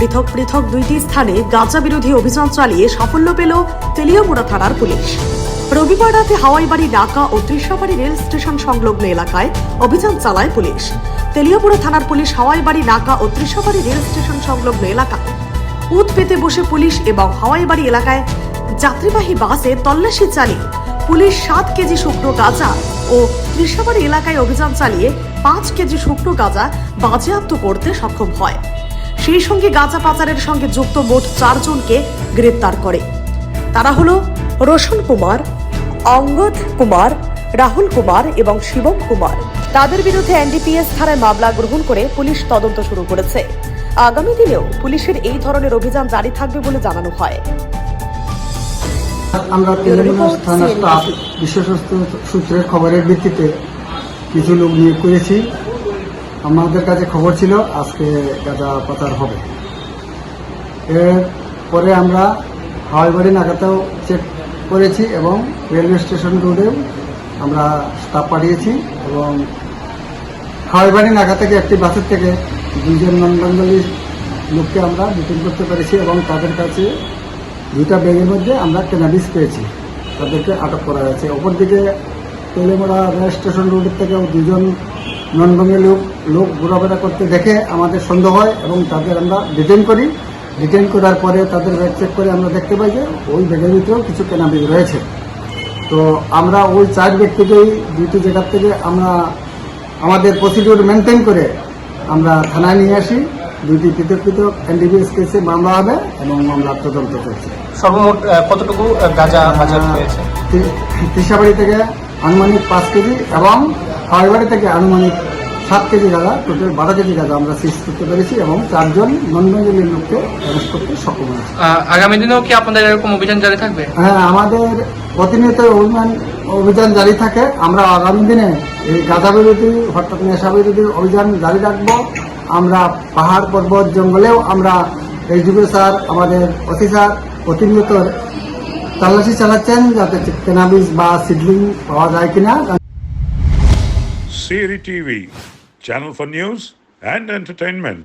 পৃথক পৃথক দুইটি স্থানে গাঁজা বিরোধী অভিযান চালিয়ে সাফল্য পেল তেলিয়ামুড়া থানার পুলিশ। রবিবার রাতে হাওয়াইবাড়ি নাকা ও ত্রিশাবাড়ি রেল স্টেশন সংলগ্ন এলাকায় অভিযান চালায় পুলিশ। তেলিয়ামুড়া থানার পুলিশ হাওয়াইবাড়ি নাকা ও ত্রিশাবাড়ি রেল স্টেশন সংলগ্ন এলাকা উত পেতে বসে পুলিশ এবং হাওয়াইবাড়ি এলাকায় যাত্রীবাহী বাসে তল্লাশি চালিয়ে পুলিশ সাত কেজি শুকনো গাঁজা ও ত্রিশাবাড়ি এলাকায় অভিযান চালিয়ে পাঁচ কেজি শুকনো গাঁজা বাজেয়াপ্ত করতে সক্ষম হয়। সেই সঙ্গে গাঁজা পাচারের সঙ্গে যুক্ত মোট চারজনকে গ্রেপ্তার করে। তারা হলো রোশন কুমার অঙ্গদ কুমার রাহুল কুমার এবং শিবম কুমার। তাদের বিরুদ্ধে এনডিপিএস ধারায় মামলা গ্রহণ করে পুলিশ তদন্ত শুরু করেছে। আগামী দিনেও পুলিশের এই ধরনের অভিযান জারি থাকবে বলে জানানো হয়। আমরা তেলেঙ্গানা থানা স্টাফ বিশ্বস্ত সূত্রের খবরের ভিত্তিতে কিছু লোক নিয়োগ করেছি। আমাদের কাছে খবর ছিল, আজকে গাঁজা পাচার হবে। এর পরে আমরা হাওয়াইবাড়ি নাগাতেও চেক করেছি এবং রেলওয়ে স্টেশন রোডেও আমরা স্টাফ পাঠিয়েছি এবং হাওয়াইবাড়ি নাগা থেকে একটি বাসের থেকে দুইজন নন বেঙ্গলি লোককে আমরা ডিটেন করতে পেরেছি এবং তাদের কাছে দুইটা ব্যাগের মধ্যে আমরা ক্যানাবিস পেয়েছি। তাদেরকে আটক করা হয়েছে। অপরদিকে তেলেমোড়া রেল স্টেশন রোডের থেকেও দুজন নন বেঙ্গলি লোক লোক ঘোরাফেরা করতে দেখে আমাদের সন্দেহ হয় এবং তাদের আমরা ডিটেন করি। ডিটেন করার পরে তাদের ব্যাগ চেক করে আমরা দেখতে পাই যে ওই ব্যাগের ভিতরেও কিছু ক্যানাবিস রয়েছে। তো আমরা ওই চার ব্যক্তিকেই দুইটি জায়গার থেকে আমরা আমাদের প্রসিডিউর মেনটেন করে আমরা থানায় নিয়ে আসি। দুইটি পৃথক পৃথক এনডিবিএস কেসে মামলা হবে এবং মামলা তদন্ত চলছে। সর্বমোট কতটুকু গাঁজা বাজার হয়েছে তিসাবাড়ি থেকে আনুমানিক পাঁচ কেজি এবং হাওয়াইবাড়ি থেকে আনুমানিক সাত কেজি গাঁজা টোটাল বারো কেজি গাঁদা আমরা সিজ করতে পেরেছি এবং চারজন নন বেঙ্গলি লোককে অ্যারেস্ট করতে সক্ষম হয়েছে। আগামী দিনেও কি আপনাদের এরকম অভিযান জারি থাকবে? হ্যাঁ আমাদের প্রতিনিয়ত অভিযান অভিযান জারি থাকে। আমরা আগামী দিনে এই গাঁদা বিরোধী হঠাৎ নেশা বিরোধী অভিযান জারি রাখব। আমরা পাহাড় পর্বত জঙ্গলেও আমরা এই এইচডিপি স্যার আমাদের অতি স্যার প্রতিনিয়ত তল্লাশি চালাচ্ছেন যাতে কেনাবিস বা সিডলিং পাওয়া যায় কিনা Siri TV, channel for news and entertainment.